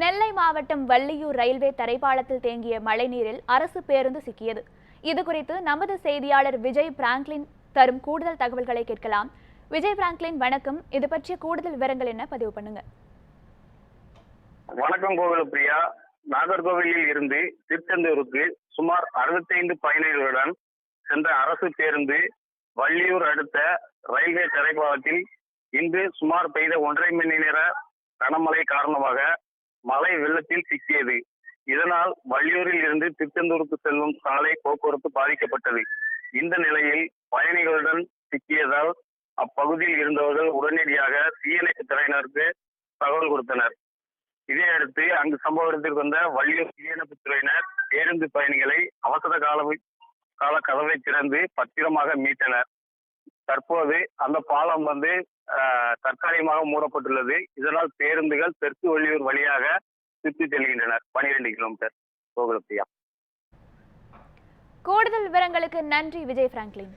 நெல்லை மாவட்டம் வள்ளியூர் ரயில்வே தரைப்பாலத்தில் தேங்கிய மழைநீரில் அரசு பேருந்து சிக்கியது. இது குறித்து நமது செய்தியாளர் விஜய் பிராங்க்லின் தரும் கூடுதல் தகவல்களை கேட்கலாம். விஜய் பிராங்க்லின் வணக்கம். இது பற்றிய கூடுதல் விவரங்கள் என்ன? பதிவு பண்ணுங்க. வணக்கம் கோவிலப்பிரியா நாகர்கோவிலில் இருந்து திருச்செந்தூருக்கு சுமார் அறுபத்தைந்து பயணிகளுடன் சென்ற அரசு பேருந்து வள்ளியூர் அடுத்த ரயில்வே தரைப்பாலத்தில் இன்று சுமார் பெய்த ஒன்றரை மணி நேர கனமழை காரணமாக மழை வெள்ளத்தில் சிக்கியது. இதனால் வள்ளியூரில் இருந்து திருச்செந்தூருக்கு செல்லும் சாலை போக்குவரத்து பாதிக்கப்பட்டது. இந்த நிலையில் பயணிகளுடன் சிக்கியதால் அப்பகுதியில் இருந்தவர்கள் உடனடியாக தீயணைப்பு துறையினருக்கு தகவல் கொடுத்தனர். இதையடுத்து அங்கு சம்பவ இடத்திற்கு வந்த வள்ளியூர் தீயணைப்பு துறையினர் பேருந்து பயணிகளை அவசர கால கால கதவை திறந்து பத்திரமாக மீட்டனர். தற்போது அந்த பாலம் வந்து ஆஹ், தற்காலிகமாக மூடப்பட்டுள்ளது. இதனால் பேருந்துகள் தெற்கு வள்ளியூர் வழியாக சுற்றி செல்கின்றனர். பனிரெண்டு கிலோமீட்டர் கோகுலப்பிரியா. கூடுதல் விவரங்களுக்கு நன்றி விஜய் பிராங்க்லின்.